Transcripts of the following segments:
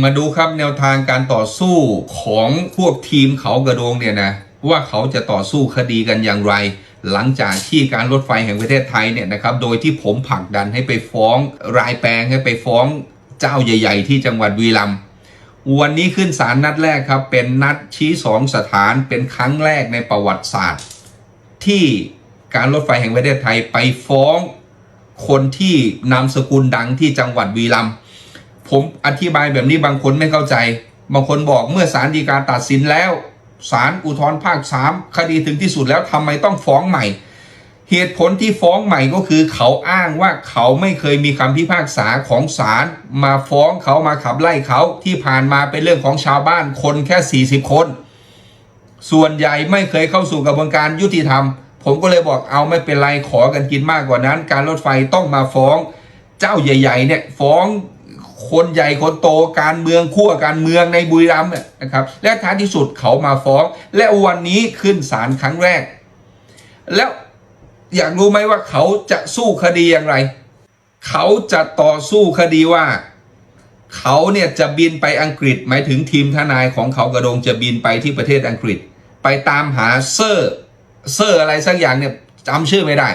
มาดูครับแนวทางการต่อสู้ของพวกทีมเขากระโดงเนี่ยนะว่าเขาจะต่อสู้คดีกันอย่างไร หลังจากที่การรถไฟแห่งประเทศไทยเนี่ยนะครับโดยที่ผมผลักดันให้ไปฟ้องรายแปลงให้ไปฟ้องเจ้าใหญ่ ๆ ที่จังหวัดวีรัมวันนี้ขึ้นศาลนัดแรกครับ เป็นนัดชี้สองสถานเป็นครั้งแรกในประวัติศาสตร์ ที่การรถไฟแห่งประเทศไทยไปฟ้องคนที่นามสกุลดังที่จังหวัดวีรัมย์ ผมอธิบายแบบนี้บางคนไม่เข้าใจ บางคนบอกเมื่อศาลฎีกาตัดสินแล้วศาลอุทธรณ์ภาคสามคดีถึงที่สุดแล้วทำไมต้องฟ้องใหม่ เหตุผลที่ฟ้องใหม่ก็คือเขาอ้างว่าเขาไม่เคยมีคำพิพากษาของศาลมาฟ้องเขามาขับไล่เขาที่ผ่านมาเป็นเรื่องของชาวบ้านคนแค่ 40 คน ส่วนใหญ่ไม่เคยเข้าสู่กระบวนการยุติธรรม ผมก็เลยบอกเอาไม่เป็นไรขอกันกินมากกว่านั้น การรถไฟต้องมาฟ้อง เจ้าใหญ่ๆเนี่ยฟ้อง คนใหญ่คนโตการเมืองขั้วการเมืองในบุรีรัมย์เนี่ยนะครับ และท้ายที่สุดเขามาฟ้อง และวันนี้ขึ้นศาลครั้งแรก แล้วอยากรู้ไหมว่าเขาจะสู้คดีอย่างไร เขาจะต่อสู้คดีว่า เขาเนี่ยจะบินไปอังกฤษ หมายถึงทีมทนายของเขากระโดงจะบินไปที่ประเทศอังกฤษ ไปตามหาเซอร์เซอร์อะไรสักอย่างเนี่ยจำชื่อไม่ได้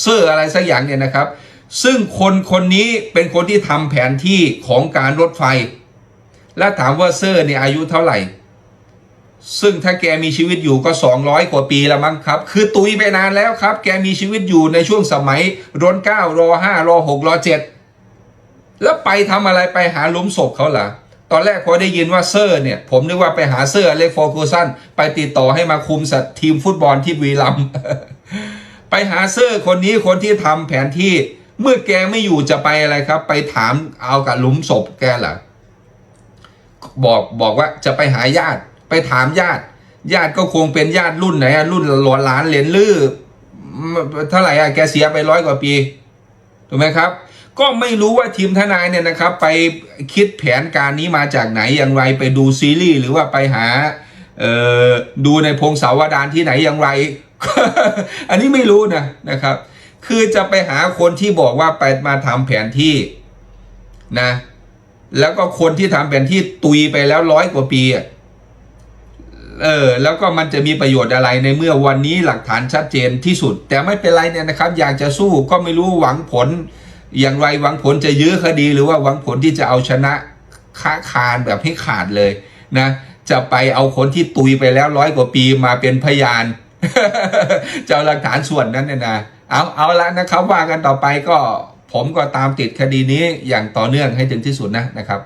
เซอร์อะไรสักอย่างเนี่ยนะครับ ซึ่งคนคนนี้เป็นคนที่ทำแผนที่ของการรถไฟ และถามว่าเซอร์เนี่ยอายุเท่าไหร่ ซึ่งถ้าแกมีชีวิตอยู่ก็ 200 กว่าปีแล้วมั้งครับ คือตุยไปนานแล้วครับ แกมีชีวิตอยู่ในช่วงสมัยรนเก้ารอห้ารอหกรอเจ็ดแล้วไปทำอะไรไปหาหลุมศพเขาเหรอตอนแรกพอได้ยินว่าเซอร์เนี่ย ผมนึกว่าไปหาเซอร์เล็กโฟกูสันไปติดต่อให้มาคุมสัตว์ทีมฟุตบอลที่วีรัมไปหาเซอร์คนนี้คนที่ทำแผนที่ เมื่อแกไม่อยู่จะไปอะไรครับ ไปถามเอากับหลุมศพแกเหรอบอกบอกว่าจะไปหาญาติ ไปถามญาติ ญาติก็คงเป็นญาติรุ่นไหนรุ่นหลานหลานเหลนลือเท่าไหร่อะแกเสียไปร้อยกว่าปีถูกไหมครับ ก็ไม่รู้ว่าทีมทนายเนี่ยนะครับ ไปคิดแผนการนี้มาจากไหนอย่างไรไปดูซีรีส์หรือว่าไปหาดูในพงศาวดารที่ไหนอย่างไร อันนี้ไม่รู้นะนะครับ คือจะไปหาคนที่บอกว่าไปมาทำแผนที่นะ แล้วก็คนที่ทำแผนที่ตุยไปแล้วร้อยกว่าปีเออแล้วก็มันจะมีประโยชน์อะไรในเมื่อวันนี้หลักฐานชัดเจนที่สุด แต่ไม่เป็นไรเนี่ยนะครับ อยากจะสู้ก็ไม่รู้หวังผล อย่างไรหวังผลจะยื้อคดีหรือว่าหวังผลที่จะเอาชนะค้าคานแบบให้ขาดเลยนะจะไปเอาคนที่ตุยไปแล้วร้อยกว่าปีมาเป็นพยานจะเอาหลักฐานส่วนนั้นเนี่ยนะเอาเอาละนะครับว่ากันต่อไปก็ผมก็ตามติดคดีนี้อย่างต่อเนื่องให้ถึงที่สุดนะนะครับ